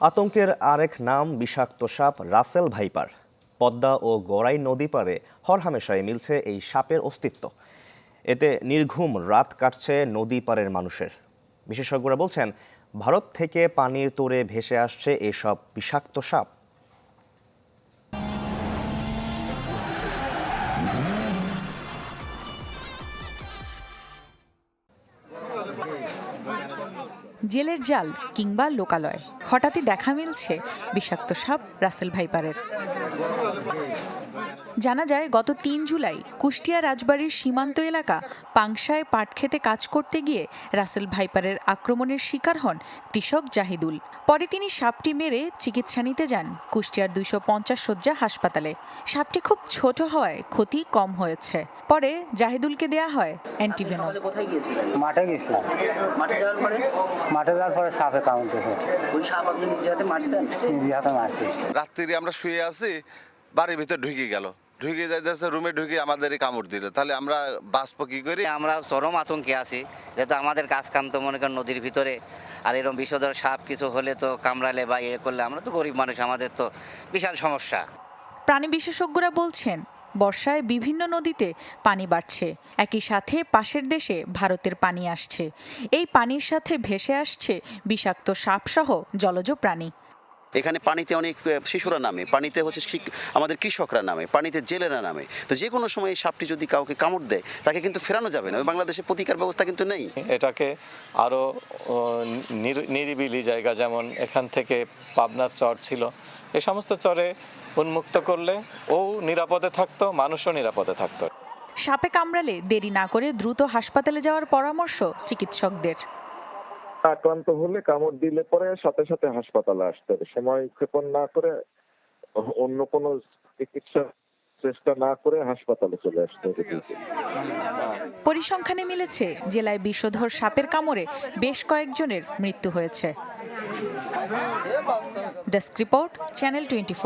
আতঙ্কের আরেক নাম বিষাক্ত সাপ রাসেল ভাইপার। পদ্মা ও গড়াই নদী পারে হরহামেশায় মিলছে এই সাপের অস্তিত্ব। এতে নির্ঘুম রাত কাটছে নদী পারের মানুষের। বিশেষজ্ঞরা বলছেন, ভারত থেকে পানির তোরে ভেসে আসছে এসব বিষাক্ত সাপ। জেলের জাল কিংবা লোকালয়। হঠাৎই দেখা মিলছে বিষাক্ত সাপ রাসেল ভাইপারের। জানা যায় গত তিন জুলাই কুষ্টিয়া রাজবাড়ির সীমান্ত এলাকা পাংশায় পাট খেতে কাজ করতে গিয়ে রাসেল ভাইপারের আক্রমণের শিকার হন কৃষক জাহিদুল। পরে তিনি সাপটি মেরে চিকিৎসা নিতে যান কুষ্টিয়ার দুইশো পঞ্চাশ শয্যা হাসপাতালে। সাপটি খুব ছোট হওয়ায় ক্ষতি কম হয়েছে। পরে জাহিদুলকে দেয়া হয় অ্যান্টিভেনম। কোথায় মাঠে গেছিলাম মাঠে যাওয়ার পরে? মাঠে যাওয়ার পরে সাপে কামড় ওই সাপ আপনি নিজে হাতে মারছেন? নিজে হাতে মারছি। রাত্রি আমরা শুয়ে আছি বাড়ির ভিতর ঢুকে গেল। ঢুকে যাইতেছে রুমে ঢুকে আমাদের কামড় দিল। তাহলে আমরা বাঁচবো কি করি? আমরা চরম আতঙ্কে আছি। যেহেতু আমাদের কাজ কাম তো মনে করেন নদীর ভিতরে আর এরকম বিষধর সাপ কিছু হলে তো কামড়ালে বা ইয়ে করলে আমরা তো গরিব মানুষ আমাদের তো বিশাল সমস্যা। প্রাণী বিশেষজ্ঞরা বলছেন বর্ষায় বিভিন্ন নদীতে পানি বাড়ছে। একই সাথে পাশের দেশে ভারতের পানি আসছে। এই পানির সাথে ভেসে আসছে বিষাক্ত সাপসহ জলজ প্রাণী। এখানে পানিতে অনেক শিশুরা নামে পানিতে হচ্ছে আমাদের কৃষকরা নামে পানিতে জেলেরা নামে। তো যে কোনো সময় এই সাপটি যদি কাউকে কামড় দেয় তাকে কিন্তু ফেরানো যাবে না। বাংলাদেশে প্রতিকার ব্যবস্থা কিন্তু নেই। এটাকে আরও নিরিবিলি জায়গা যেমন এখান থেকে পাবনার চর ছিল এ সমস্ত চরে উন্মুক্ত করলে ও নিরাপদে থাকতো মানুষও নিরাপদে থাকতো। সাপে কামড়ালে দেরি না করে দ্রুত হাসপাতালে যাওয়ার পরামর্শ চিকিৎসকদের। আক্রান্ত হলে কামড় দিলে পরে সাথে সাথে হাসপাতালে আসতে হবে। সময় ক্ষেপণ না করে অন্য কোনো চিকিৎসা চেষ্টা না করে হাসপাতালে চলে আসতে হবে। পরিসংখ্যানে মিলেছে, জেলায় বিষধর সাপের কামড়ে বেশ কয়েকজনের মৃত্যু হয়েছে। Desk report, channel twenty